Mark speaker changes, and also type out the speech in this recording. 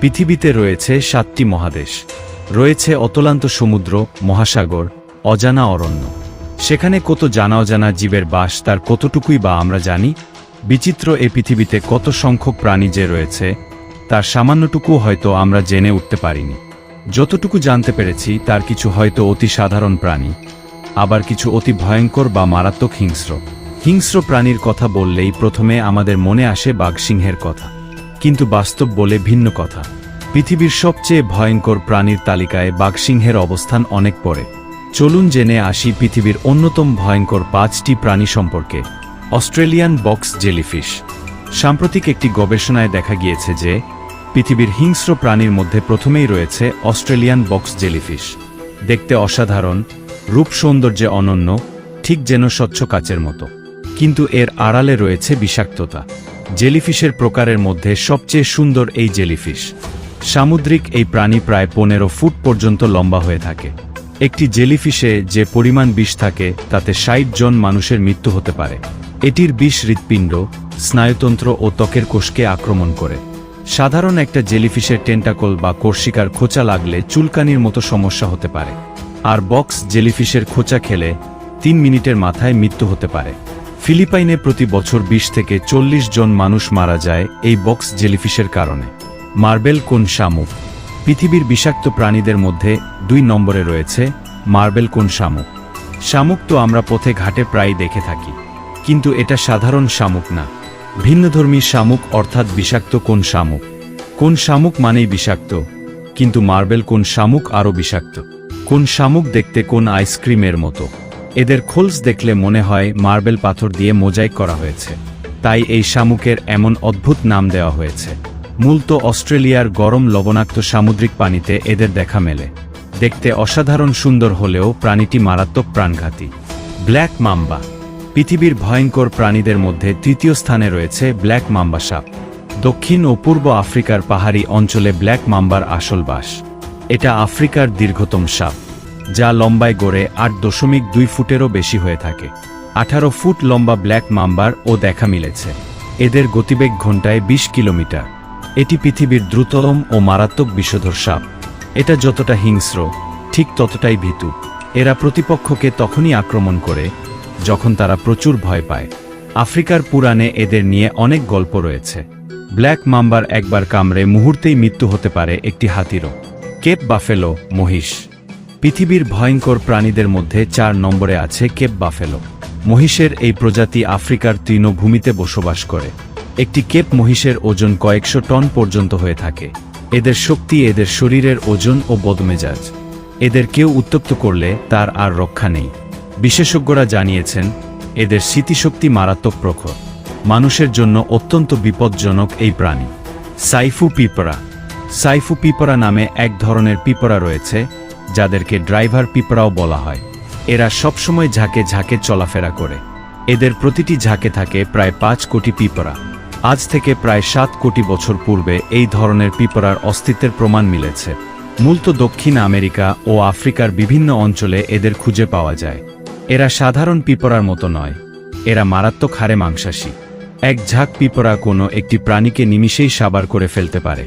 Speaker 1: পৃথিবীতে রয়েছে সাতটি মহাদেশ। রয়েছে অতলান্ত সমুদ্র, মহাসাগর, অজানা অরণ্য। সেখানে কত জানা অজানা জীবের বাস, তার কতটুকুই বা আমরা জানি? বিচিত্র এ পৃথিবীতে কত সংখ্যক প্রাণী যে রয়েছে, তার সামান্যটুকু হয়তো আমরা জেনে উঠতে পারিনি। যতটুকু জানতে পেরেছি, তার কিছু হয়তো অতি সাধারণ প্রাণী। আবার কিছু অতি ভয়ঙ্কর বা মারাত্মক হিংস্র। হিংস্র প্রাণীর কথা বললেই প্রথমে আমাদের মনে আসে বাঘসিংহের কথা। কিন্তু বাস্তব বলে ভিন্ন কথা। পৃথিবীর সবচেয়ে ভয়ঙ্কর প্রাণীর তালিকায় বাঘসিংহের অবস্থান অনেক পরে। চলুন জেনে আসি পৃথিবীর অন্যতম ভয়ঙ্কর পাঁচটি প্রাণী সম্পর্কে। Australian box jellyfish. সাম্প্রতিক একটি গবেষণায় দেখা গিয়েছে যে, পৃথিবীর হিংস্র প্রাণীর মধ্যে প্রথমেই রয়েছে অস্ট্রেলিয়ান বক্স জেলিফিশ। দেখতে অসাধারণ, রূপ সৌন্দর্যে অনন্য, ঠিক যেন স্বচ্ছ কাচের মতো। কিন্তু এর আড়ালে রয়েছে বিষাক্ততা। জেলিফিশের প্রকারের মধ্যে সবচেয়ে সুন্দর এই জেলিফিশ। সামুদ্রিক এই প্রাণী প্রায় পনেরো ফুট পর্যন্ত লম্বা হয়ে থাকে। একটি জেলিফিশে যে পরিমাণ বিষ থাকে, তাতে ষাট জন মানুষের মৃত্যু হতে পারে। এটির বিষ হৃৎপিণ্ড, স্নায়ুতন্ত্র ও ত্বকের কোষকে আক্রমণ করে। সাধারণ একটা জেলিফিশের টেন্টাকল বা কর্ষিকার খোঁচা লাগলে চুলকানির মতো সমস্যা হতে পারে। আর বক্স জেলিফিশের খোঁচা খেলে তিন মিনিটের মাথায় মৃত্যু হতে পারে। ফিলিপাইনে প্রতি বছর বিশ থেকে চল্লিশ জন মানুষ মারা যায় এই বক্স জেলিফিশের কারণে। মার্বেল কোন শামুক? পৃথিবীর বিষাক্ত প্রাণীদের মধ্যে দুই নম্বরে রয়েছে মার্বেল কোন শামুক। শামুক তো আমরা পথে ঘাটে প্রায় দেখে থাকি, কিন্তু এটা সাধারণ শামুক না। ভিন্নধর্মী শামুক অর্থাৎ বিষাক্ত কোন শামুক? কোন শামুক মানেই বিষাক্ত, কিন্তু মার্বেল কোন শামুক আরও বিষাক্ত। কোন শামুক দেখতে কোন আইসক্রিমের মতো। এদের খোলস দেখলে মনে হয় মার্বেল পাথর দিয়ে মোজাইক করা হয়েছে। তাই এই শামুকের এমন অদ্ভুত নাম দেওয়া হয়েছে। মূলত অস্ট্রেলিয়ার গরম লবণাক্ত সামুদ্রিক পানিতে এদের দেখা মেলে। দেখতে অসাধারণ সুন্দর হলেও প্রাণীটি মারাত্মক প্রাণঘাতী। Black mamba. পৃথিবীর ভয়ঙ্কর প্রাণীদের মধ্যে তৃতীয় স্থানে রয়েছে ব্ল্যাক মাম্বা সাপ। দক্ষিণ ও পূর্ব আফ্রিকার পাহাড়ি অঞ্চলে ব্ল্যাক মাম্বার আসল বাস। এটা আফ্রিকার দীর্ঘতম সাপ। যা লম্বায় গড়ে আট দশমিক দুই ফুটেরও বেশি হয়ে থাকে। আঠারো ফুট লম্বা ব্ল্যাক মাম্বার ও দেখা মিলেছে। এদের গতিবেগ ঘন্টায় ২০ কিলোমিটার। এটি পৃথিবীর দ্রুততম ও মারাত্মক বিষধর সাপ। এটা যতটা হিংস্র, ঠিক ততটাই ভীতু। এরা প্রতিপক্ষকে তখনই আক্রমণ করে, যখন তারা প্রচুর ভয় পায়। আফ্রিকার পুরাণে এদের নিয়ে অনেক গল্প রয়েছে। ব্ল্যাক মাম্বার একবার কামড়ে মুহূর্তেই মৃত্যু হতে পারে একটি হাতিরও। কেপ বাফেলো, মহিষ। পৃথিবীর ভয়ঙ্কর প্রাণীদের মধ্যে চার নম্বরে আছে কেপ বাফেলো। মহিষের এই প্রজাতি আফ্রিকার তৃণভূমিতে বসবাস করে। একটি কেপ মহিষের ওজন কয়েকশো টন পর্যন্ত হয়ে থাকে। এদের শক্তি এদের শরীরের ওজন ও বদমেজাজ। এদের কেউ উত্তপ্ত করলে তার আর রক্ষা নেই। বিশেষজ্ঞরা জানিয়েছেন, এদের স্মৃতিশক্তি মারাত্মক প্রখর। মানুষের জন্য অত্যন্ত বিপজ্জনক এই প্রাণী। সাইফু পিপরা সাইফু পিপরা নামে এক ধরনের পিপরা রয়েছে যাদেরকে ড্রাইভার পিপরাও বলা হয়। এরা সবসময় ঝাঁকে ঝাঁকে চলাফেরা করে। এদের প্রতিটি ঝাঁকে থাকে প্রায় পাঁচ কোটি পিপরা আজ থেকে প্রায় সাত কোটি বছর পূর্বে এই ধরনের পিপরার অস্তিত্বের প্রমাণ মিলেছে। মূলত দক্ষিণ আমেরিকা ও আফ্রিকার বিভিন্ন অঞ্চলে এদের খুঁজে পাওয়া যায়। এরা সাধারণ পিপরার মতো নয়। এরা মারাত্মক হারে মাংসাশী। এক ঝাঁক পিপরা কোনো একটি প্রাণীকে নিমিষেই সাবার করে ফেলতে পারে।